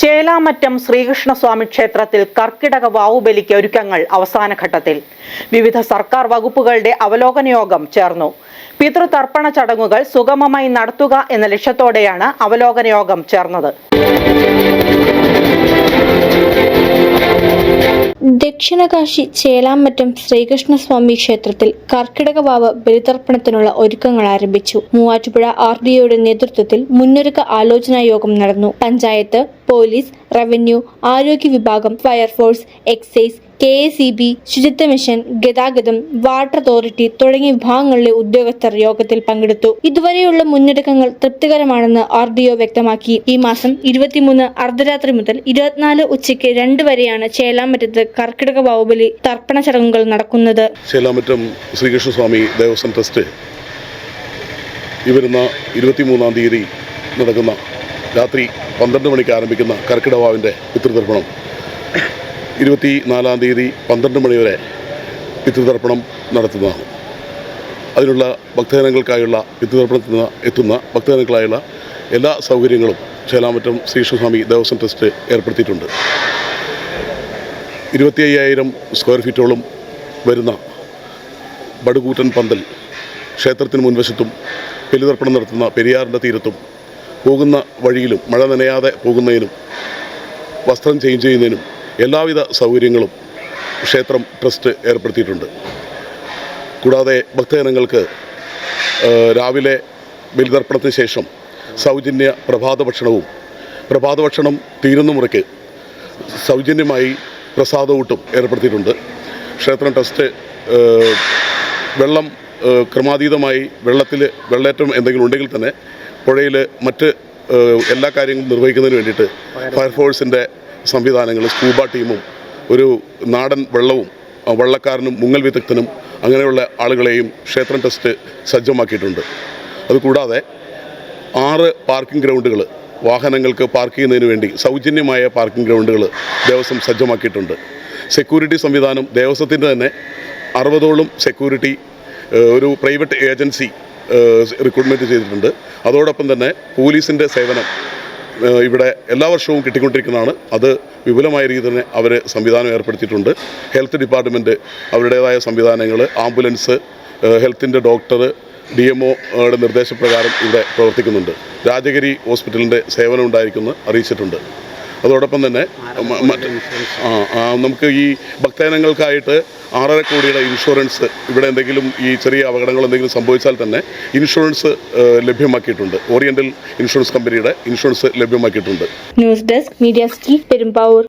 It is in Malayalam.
ചേലാമറ്റം ശ്രീകൃഷ്ണസ്വാമി ക്ഷേത്രത്തിൽ കർക്കിടക വാവുബലിക്ക് ഒരുക്കങ്ങൾ അവസാന ഘട്ടത്തിൽ വിവിധ സർക്കാർ വകുപ്പുകളുടെ അവലോകന യോഗം ചേർന്നു. പിതൃതർപ്പണ ചടങ്ങുകൾ സുഗമമായി നടത്തുക എന്ന ലക്ഷ്യത്തോടെയാണ് അവലോകന യോഗം ചേർന്നത്. ദക്ഷിണകാശി ചേലാമറ്റം ശ്രീകൃഷ്ണസ്വാമി ക്ഷേത്രത്തിൽ കർക്കിടക വാവ് ബലിതർപ്പണത്തിനുള്ള ഒരുക്കങ്ങൾ ആരംഭിച്ചു. മൂവാറ്റുപുഴ ആർ ഡി ഒയുടെ നേതൃത്വത്തിൽ മുന്നൊരുക്ക ആലോചനാ യോഗം നടന്നു. പഞ്ചായത്ത് പോലീസ് റവന്യൂ ആരോഗ്യ വിഭാഗം fire force excise K S E B ശുചിത്വ മിഷൻ ഗതാഗതം വാട്ടർ അതോറിറ്റി തുടങ്ങിയ വിഭാഗങ്ങളിലെ ഉദ്യോഗസ്ഥർ യോഗത്തിൽ പങ്കെടുത്തു. ഇതുവരെയുള്ള മുന്നൊരുക്കങ്ങൾ തൃപ്തികരമാണെന്ന് ആർ ഡി ഒ വ്യക്തമാക്കി. ഈ മാസം ഇരുപത്തിമൂന്ന് അർദ്ധരാത്രി മുതൽ ഇരുപത്തിനാല് ഉച്ചയ്ക്ക് രണ്ട് വരെയാണ് ചേലാമറ്റത്ത് കർക്കിടക ബാഹുബലി തർപ്പണ ചടങ്ങുകൾ നടക്കുന്നത്. ചേലാമറ്റം ശ്രീകൃഷ്ണസ്വാമി ദേവസ്വം ട്രസ്റ്റ് ഈ ഇരുപത്തിമൂന്നാം തീയതി നടക്കുന്ന രാത്രി പന്ത്രണ്ട് മണിക്ക് ആരംഭിക്കുന്ന കർക്കിടവാവിന്റെ പിതൃതർപ്പണം. ഇരുപത്തി നാലാം തീയതി പന്ത്രണ്ട് മണി വരെ പിതൃതർപ്പണം നടത്തുന്നതാണ്. അതിനുള്ള ഭക്തജനങ്ങൾക്കായുള്ള പിതൃതർപ്പണത്തിന് എത്തുന്ന ഭക്തജനങ്ങൾക്കായുള്ള എല്ലാ സൗകര്യങ്ങളും ചേലാമറ്റം ശ്രീകൃഷ്ണസ്വാമി ദേവസ്വം ട്രസ്റ്റ് ഏർപ്പെടുത്തിയിട്ടുണ്ട്. ഇരുപത്തി അയ്യായിരം സ്ക്വയർ ഫീറ്റോളം വരുന്ന ബടുകൂറ്റൻ പന്തൽ ക്ഷേത്രത്തിന് മുൻവശത്തും ബലിതർപ്പണം നടത്തുന്ന പെരിയാറിന്റെ തീരത്തും പോകുന്ന വഴിയിലും മഴ നനയാതെ പോകുന്നതിനും വസ്ത്രം ചേഞ്ച് ചെയ്യുന്നതിനും എല്ലാവിധ സൗകര്യങ്ങളും ക്ഷേത്രം ട്രസ്റ്റ് ഏർപ്പെടുത്തിയിട്ടുണ്ട്. കൂടാതെ ഭക്തജനങ്ങൾക്ക് രാവിലെ ബലിതർപ്പണത്തിന് ശേഷം സൗജന്യ പ്രഭാത ഭക്ഷണവും പ്രഭാത ഭക്ഷണം തീരുന്ന മുറയ്ക്ക് സൗജന്യമായി പ്രസാദവൂട്ടും ഏർപ്പെടുത്തിയിട്ടുണ്ട്. ക്ഷേത്രം ട്രസ്റ്റ് വെള്ളം ക്രമാതീതമായി വെള്ളത്തിൽ വെള്ളേറ്റം എന്തെങ്കിലും ഉണ്ടെങ്കിൽ തന്നെ പുഴയിൽ മറ്റ് എല്ലാ കാര്യങ്ങളും നിർവഹിക്കുന്നതിന് വേണ്ടിയിട്ട് ഫയർഫോഴ്സിന്റെ സംവിധാനങ്ങൾ സ്കൂബ ടീമും ഒരു നാടൻ വെള്ളവും വെള്ളക്കാരനും മുങ്ങൽ വിദഗ്ധനും അങ്ങനെയുള്ള ആളുകളെയും ക്ഷേത്രം ട്രസ്റ്റ് സജ്ജമാക്കിയിട്ടുണ്ട്. അതുകൂടാതെ ആറ് പാർക്കിംഗ് ഗ്രൗണ്ടുകൾ വാഹനങ്ങൾക്ക് പാർക്ക് ചെയ്യുന്നതിന് വേണ്ടി സൗജന്യമായ പാർക്കിംഗ് ഗ്രൗണ്ടുകൾ ദേവസ്വം സജ്ജമാക്കിയിട്ടുണ്ട്. സെക്യൂരിറ്റി സംവിധാനം ദേവസ്വത്തിന്റെ തന്നെ അറുപതോളം സെക്യൂരിറ്റി ഒരു പ്രൈവറ്റ് ഏജൻസി റിക്രൂട്ട്മെന്റ് ചെയ്തിട്ടുണ്ട്. അതോടൊപ്പം തന്നെ പോലീസിന്റെ സേവനം ഇവിടെ എല്ലാ വർഷവും കിട്ടിക്കൊണ്ടിരിക്കുന്നതാണ്. അത് വിപുലമായ രീതിയിൽ തന്നെ അവർ സംവിധാനം ഏർപ്പെടുത്തിയിട്ടുണ്ട്. ഹെൽത്ത് ഡിപ്പാർട്ട്മെന്റ് അവരുടേതായ സംവിധാനങ്ങൾ ആംബുലൻസ് ഹെൽത്തിന്റെ ഡോക്ടർ ഡി എം ഒയുടെ നിർദ്ദേശപ്രകാരം ഇവിടെ പ്രവർത്തിക്കുന്നുണ്ട്. രാജഗിരി ഹോസ്പിറ്റലിന്റെ സേവനം ഉണ്ടായിരിക്കുമെന്ന് അറിയിച്ചിട്ടുണ്ട്. അതോടൊപ്പം തന്നെ നമുക്ക് ഈ ഭക്തജനങ്ങൾക്കായിട്ട് ആറര കോടിയുടെ ഇൻഷുറൻസ് ഇവിടെ എന്തെങ്കിലും ഈ ചെറിയ അപകടങ്ങൾ എന്തെങ്കിലും സംഭവിച്ചാൽ തന്നെ ഇൻഷുറൻസ് ലഭ്യമാക്കിയിട്ടുണ്ട്. ഓറിയന്റൽ ഇൻഷുറൻസ് കമ്പനിയുടെ insurance ലഭ്യമാക്കിയിട്ടുണ്ട്. News desk media Perumbavoor